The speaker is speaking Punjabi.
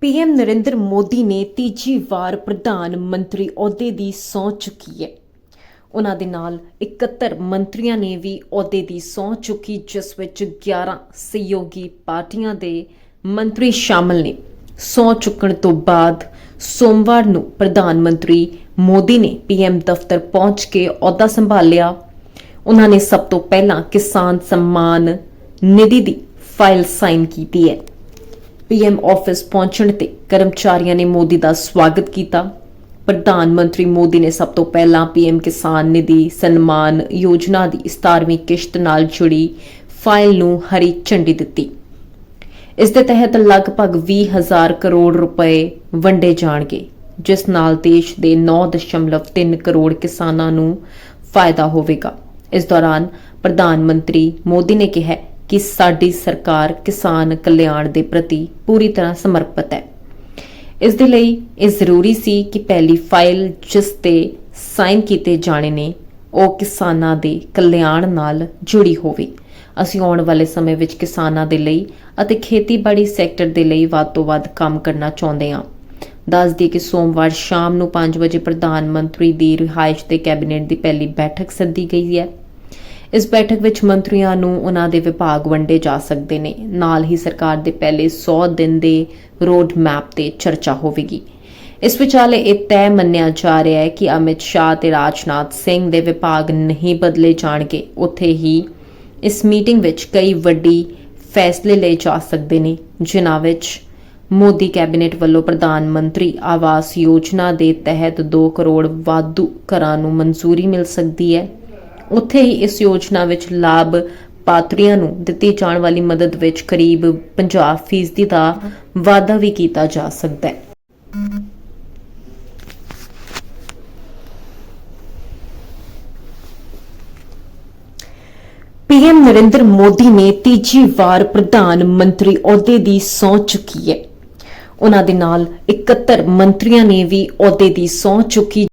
ਪੀਐਮ ਨਰਿੰਦਰ ਮੋਦੀ ਨੇ ਤੀਜੀ ਵਾਰ ਪ੍ਰਧਾਨ ਮੰਤਰੀ ਅਹੁਦੇ ਦੀ ਸਹੁੰ ਚੁੱਕੀ ਹੈ। ਉਹਨਾਂ ਦੇ ਨਾਲ 71 ਮੰਤਰੀਆਂ ਨੇ ਵੀ ਅਹੁਦੇ ਦੀ ਸਹੁੰ ਚੁੱਕੀ, ਜਿਸ ਵਿੱਚ 11 ਸਹਿਯੋਗੀ ਪਾਰਟੀਆਂ ਦੇ ਮੰਤਰੀ ਸ਼ਾਮਲ ਨੇ। ਸਹੁੰ ਚੁੱਕਣ ਤੋਂ ਬਾਅਦ ਸੋਮਵਾਰ ਨੂੰ ਪ੍ਰਧਾਨ ਮੰਤਰੀ ਮੋਦੀ ਨੇ ਪੀਐਮ ਦਫ਼ਤਰ ਪਹੁੰਚ ਕੇ ਅਹੁਦਾ ਸੰਭਾਲਿਆ। ਉਹਨਾਂ ਨੇ ਸਭ ਤੋਂ ਪਹਿਲਾਂ ਕਿਸਾਨ ਸਨਮਾਨ ਨਿਧੀ ਦੀ ਫਾਈਲ ਸਾਈਨ ਕੀਤੀ ਹੈ। ਪੀਐਮ ਆਫਿਸ ਪਹੁੰਚਣ ਤੇ ਕਰਮਚਾਰੀਆਂ ਨੇ ਮੋਦੀ ਦਾ ਸਵਾਗਤ ਕੀਤਾ। ਪ੍ਰਧਾਨ ਮੰਤਰੀ ਮੋਦੀ ਨੇ ਸਭ ਤੋਂ ਪਹਿਲਾਂ ਪੀਐਮ ਕਿਸਾਨ ਨਿਧੀ ਸਨਮਾਨ ਯੋਜਨਾ ਦੀ 17ਵੀਂ ਕਿਸ਼ਤ ਨਾਲ ਜੁੜੀ ਫਾਈਲ ਨੂੰ ਹਰੀ ਝੰਡੀ ਦਿੱਤੀ। ਇਸ ਦੇ ਤਹਿਤ ਲਗਭਗ 20000 ਕਰੋੜ ਰੁਪਏ ਵੰਡੇ ਜਾਣਗੇ, ਜਿਸ ਨਾਲ ਦੇਸ਼ ਦੇ 9.3 ਕਰੋੜ ਕਿਸਾਨਾਂ ਨੂੰ ਫਾਇਦਾ ਹੋਵੇਗਾ। ਇਸ ਦੌਰਾਨ ਪ੍ਰਧਾਨ ਮੰਤਰੀ ਮੋਦੀ ਨੇ ਕਿਹਾ ਕਿ ਸਾਡੀ ਸਰਕਾਰ ਕਿਸਾਨ ਕਲਿਆਣ ਦੇ ਪ੍ਰਤੀ ਪੂਰੀ ਤਰ੍ਹਾਂ ਸਮਰਪਿਤ ਹੈ। ਇਸ ਦੇ ਲਈ ਇਹ ਜ਼ਰੂਰੀ ਸੀ ਕਿ ਪਹਿਲੀ ਫਾਈਲ ਜਿਸ ਤੇ ਸਾਈਨ ਕੀਤੇ ਜਾਣੇ ਨੇ, ਉਹ ਕਿਸਾਨਾਂ ਦੇ ਕਲਿਆਣ ਨਾਲ ਜੁੜੀ ਹੋਵੇ। ਅਸੀਂ ਆਉਣ ਵਾਲੇ ਸਮੇਂ ਵਿੱਚ ਕਿਸਾਨਾਂ ਦੇ ਲਈ ਅਤੇ ਖੇਤੀਬਾੜੀ ਸੈਕਟਰ ਦੇ ਲਈ ਵੱਧ ਤੋਂ ਵੱਧ ਕੰਮ ਕਰਨਾ ਚਾਹੁੰਦੇ ਹਾਂ। ਦੱਸ ਦਈਏ ਕਿ ਸੋਮਵਾਰ ਸ਼ਾਮ ਨੂੰ 5 ਵਜੇ ਪ੍ਰਧਾਨ ਮੰਤਰੀ ਦੀ ਰਿਹਾਇਸ਼ ਤੇ ਕੈਬਨਿਟ ਦੀ ਪਹਿਲੀ ਬੈਠਕ ਸੱਦੀ ਗਈ ਹੈ। ਇਸ ਬੈਠਕ ਵਿੱਚ ਮੰਤਰੀਆਂ ਨੂੰ ਉਹਨਾਂ ਦੇ ਵਿਭਾਗ ਵੰਡੇ ਜਾ ਸਕਦੇ ਨੇ। ਨਾਲ ਹੀ ਸਰਕਾਰ ਦੇ ਪਹਿਲੇ 100 ਦਿਨ ਦੇ ਰੋਡ ਮੈਪ ਤੇ ਚਰਚਾ ਹੋਵੇਗੀ। ਇਸ ਵਿਚਾਲੇ ਇਹ ਤੈਅ ਮੰਨਿਆ ਜਾ ਰਿਹਾ ਹੈ ਕਿ ਅਮਿਤ ਸ਼ਾਹ ਤੇ ਰਾਜਨਾਥ ਸਿੰਘ ਦੇ ਵਿਭਾਗ ਨਹੀਂ ਬਦਲੇ ਜਾਣਗੇ। ਉੱਥੇ ਹੀ ਇਸ ਮੀਟਿੰਗ ਵਿੱਚ ਕਈ ਵੱਡੀ ਫੈਸਲੇ ਲਏ ਜਾ ਸਕਦੇ ਨੇ, ਜਿਨ੍ਹਾਂ ਵਿੱਚ ਮੋਦੀ ਕੈਬਨਿਟ ਵੱਲੋਂ ਪ੍ਰਧਾਨ ਮੰਤਰੀ ਆਵਾਸ ਯੋਜਨਾ ਦੇ ਤਹਿਤ 2 ਕਰੋੜ ਵਾਧੂ ਘਰਾਂ ਨੂੰ ਮਨਜ਼ੂਰੀ ਮਿਲ ਸਕਦੀ ਹੈ। ਉੱਥੇ ਹੀ ਇਸ ਯੋਜਨਾ ਵਿੱਚ ਲਾਭ ਪਾਤਰੀਆਂ ਨੂੰ ਦਿੱਤੀ ਜਾਣ ਵਾਲੀ ਮਦਦ ਵਿੱਚ ਕਰੀਬ 50% ਦਾ ਵਾਧਾ ਵੀ ਕੀਤਾ ਜਾ ਸਕਦਾ ਹੈ। ਪੀਐਮ ਨਰਿੰਦਰ ਮੋਦੀ ਨੇ ਤੀਜੀ ਵਾਰ ਪ੍ਰਧਾਨ ਮੰਤਰੀ ਅਹੁਦੇ ਦੀ ਸਹੁੰ ਚੁੱਕੀ ਹੈ। ਉਹਨਾਂ ਦੇ ਨਾਲ 71 ਮੰਤਰੀਆਂ ਨੇ ਵੀ ਅਹੁਦੇ ਦੀ ਸਹੁੰ ਚੁੱਕੀ